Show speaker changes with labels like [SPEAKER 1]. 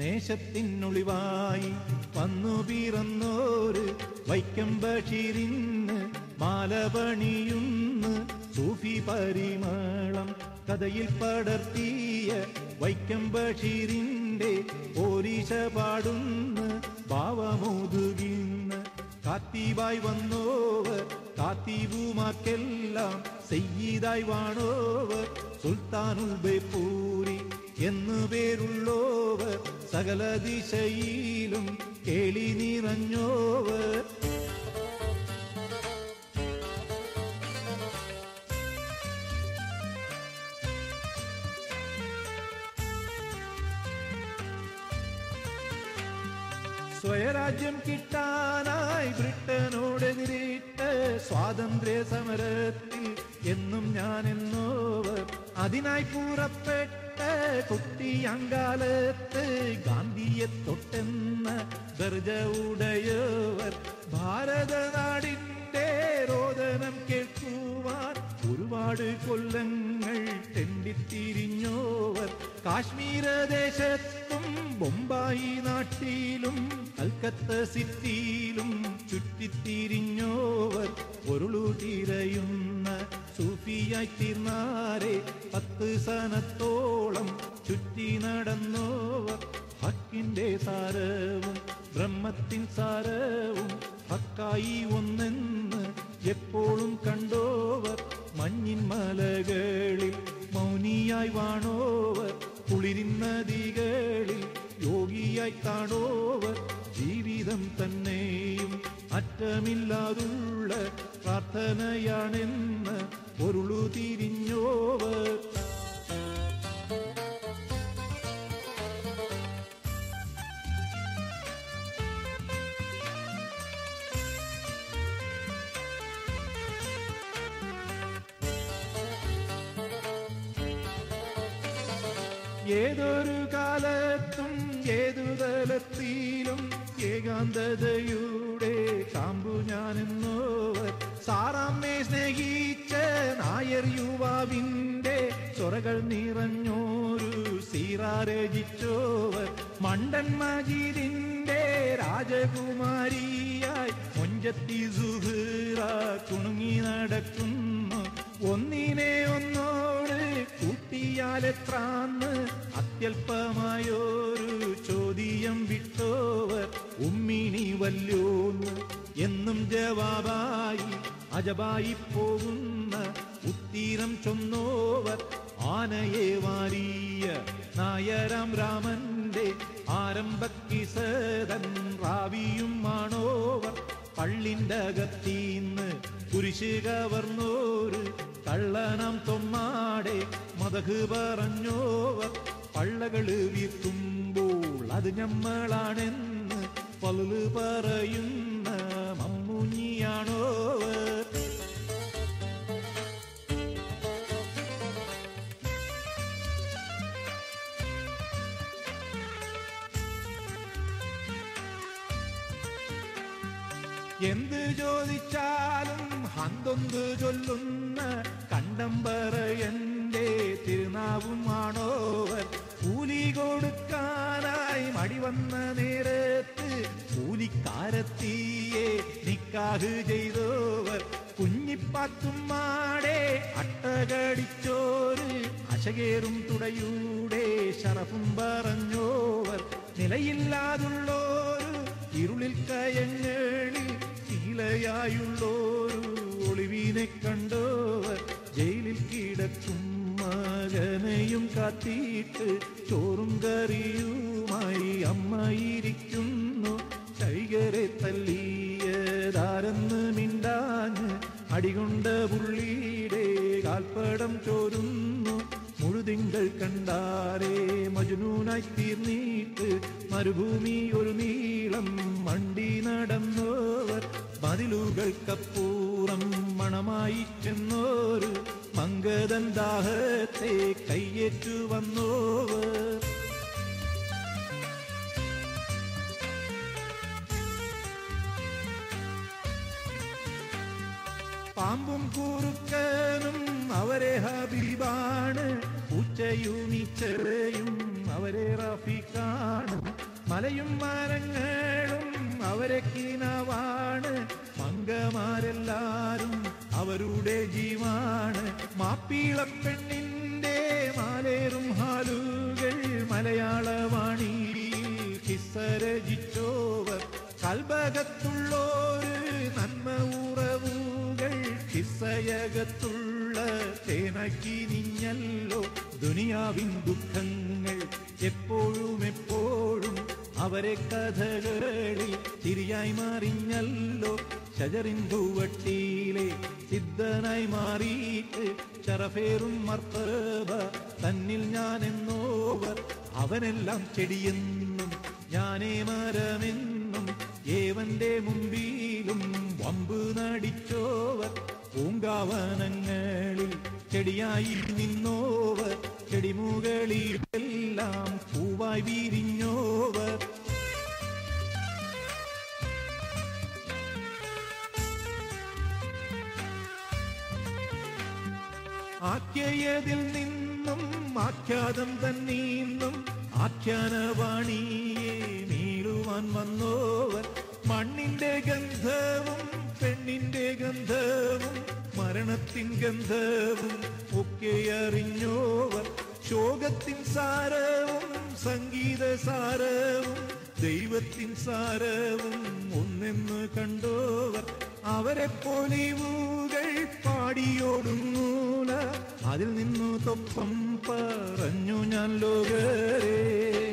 [SPEAKER 1] നേശത്തിനൊളിവായി വന്നു പിറന്നോര് വൈക്കം ബഷീരിന്ന് മാലപണിയുന്ന് സൂഫി പരിമളം കഥയിൽ പടർത്തിയ വൈക്കം ബഷീറിന്റെ പോലീസ പാടുന്ന് ഭാവമോതുകിന്ന് കാത്തീവായി വന്നോവർ കാത്തീവുമാക്കെല്ലാം സെയ്യീതായി വാണോവർ സുൽത്താനുൽ ബേപ്പൂരി എന്നു പേരുള്ളോവർ സകല ദിശയിലും കേളി നിറഞ്ഞോവർ സ്വയരാജ്യം കിട്ടാനായി ബ്രിട്ടനോടെതിരിട്ട് സ്വാതന്ത്ര്യ സമരത്തിൽ എന്നും ഞാൻ എന്നോവർ അതിനായി കുട്ടി അങ്കാലത്ത് ഗാന്ധിയെ തൊട്ടെന്ന ദർജ ഉടയവർ ഭാരതനാടിന്റെ രോദനം കേൾക്കുവാൻ ഒരുപാട് കൊല്ലങ്ങൾ തെണ്ടിത്തിരിഞ്ഞോവർ. കാശ്മീര ദേശത്തും ബൊമ്പായി നാട്ടിലും കൽക്കത്ത സിറ്റിയിലും ചുറ്റിത്തിരിഞ്ഞോവർ പൊരുളു തിരയുന്ന സൂഫിയായി തീർന്നാരെ പത്ത് സനത്തോളം ചുറ്റി നടന്നോവർ. ഹക്കിന്റെ സാരവും ബ്രഹ്മത്തിൻ സാരവും ഹക്കായി ഒന്നെന്ന് എപ്പോഴും കണ്ടോവർ. മഞ്ഞിൻ മലകളിൽ മൗനിയായി വാണോവർ. കുളിരിൻ നദികളിൽ യോഗിയായി കാണോവർ ജീവിതം തന്നെയും അറ്റമില്ലാതുള്ള പ്രാർത്ഥനയാണെന്ന് പൊരുളു തിരിഞ്ഞോവർ. ഏതൊരു കാലത്തും ഏതു തലത്തിലും ഏകാന്തതയുടെ കാമ്പു ഞാനെന്നോവർ. സാറാമ്മേ സ്നേഹിച്ച നായർ യുവാവിന്റെ ചൊറകൾ നിറഞ്ഞോരു സീറാരചിച്ചോവർ മണ്ടൻ മജീദിന്റെ രാജകുമാരിയായി മൊഞ്ചത്തി സുഹൃറ കുണുങ്ങി നടക്കുന്നു. ഒന്നിനെ ഒന്നോട് കൂട്ടിയാലെത്രാന്ന് അത്യല്പമായൊരു ചോദ്യം വിട്ടോവർ. ഉമ്മിണി വല്യോന്ന് എന്നും ജവാബായി അജബായി പോകുന്ന ഉത്തീരം ചൊന്നോവർ. ആനയെ വാരിയ നായരാം രാമന്റെ ആരംഭക്കിസതൻ പള്ളിന്റെ അകത്തീന്ന് കുരിശ് കവർന്നോര് കള്ളനം തൊമ്മാടെ മതക് പറഞ്ഞോവർ പള്ളകൾ വീത്തുമ്പോൾ അത് ഞമ്മളാണെന്ന് പള്ളു പറയുന്ന മമ്മൂഞ്ഞിയാണോവർ എന്ത് ചോദിച്ചാലും ഹന്തൊന്ത് ചൊല്ലുന്ന കണ്ടംബറ എന്റെ ആണോവർ കൂലി കൊടുക്കാനായി മടി വന്ന നേരത്ത് കൂലിക്കാരത്തിയെ നിക്കാഹ് ചെയ്തോവർ. കുഞ്ഞിപ്പാത്തുമ്മാടെ അട്ടകടിച്ചോര് അശകേറും തുടയൂടെ ശറഫും പറഞ്ഞോവർ. നിലയില്ലാതുള്ളോരു ഇരുളിൽ കയങ്ങളിൽ ശീലയായുള്ളോരു ഒളിവിനെ കണ്ടോവർ. ജയിലിൽ കിടക്കും മകനെയും കാത്തിയിട്ട് ചോറും കറിയുമായി അമ്മയിരിക്കുന്നു കൈകരെ തല്ലിയതാരെന്ന് പുള്ളിയുടെ കാൽപ്പടം ചോരുന്നു. മുഴുതിങ്കൾ കണ്ടാരേ മജുനൂനായി തീർന്നിട്ട് മരുഭൂമി ഒരു നീളം മണ്ടി നടന്നോവർ. മതിലുകൾക്കപ്പൂറം മണമായി ചെന്നോരു മങ്കതൻ ദാഹത്തെ കയ്യേറ്റു വന്നോവർ. പാമ്പും കുറുക്കനും അവരെ ഹബീബാണ്. ഉച്ചയും ഇച്ചറയും അവരെ റഫീഖാണ്. മലയും മരങ്ങളും അവരെ കീനവാണ്. പങ്കമാരെല്ലാരും അവരുടെ ജീവാണ്. മാപ്പിളപ്പെണ്ണിന്റെ മാലേറും ഹാലുകൾ മലയാളവാണി. കിസ്സരചിച്ചോവർ കൽബകത്തുള്ളോര് നന്മ കിസ്സയകത്തുള്ള തേനക്കി നിഞ്ഞല്ലോ ദുനിയാവിൻ ദുഃഖങ്ങൾ എപ്പോഴും എപ്പോഴും അവരെ കഥകളിൽ തിരിയായി മാറിഞ്ഞല്ലോ. ഷജറിൻ പൂവട്ടിയിലെ സിദ്ധനായി മാറിയിട്ട് ചറഫേറും മർത്തവ തന്നിൽ ഞാൻ എന്നോവർ അവനെല്ലാം ചെടിയെന്നും ഞാനേ മരമെന്നും ഏവന്റെ മുമ്പിലും വമ്പ് നടിച്ചോവർ. പൂങ്കാവനങ്ങളിൽ ചെടിയായി നിന്നോവർ ചെടിമുകളിലെല്ലാം പൂവായി വിരിഞ്ഞോവർ. ആഖ്യയതിൽ നിന്നും ആഖ്യാതം തന്നീന്നും ആഖ്യാനവാണിയെ നീളുവാൻ വന്നോവർ. മണ്ണിന്റെ ഗന്ധവും പെണ്ണിന്റെ ഗന്ധവും മരണത്തിൻ ഗന്ധവും ഒക്കെ അറിഞ്ഞോവർ. ശോകത്തിൻ സാരവും സംഗീത സാരവും ദൈവത്തിൻ സാരവും ഒന്നെന്ന് കണ്ടോവർ. അവരെ മൂകൾ പാടിയോടുങ്ങൂല. അതിൽ നിന്നു തൊപ്പം പറഞ്ഞു ഞാൻ ലോകരേ.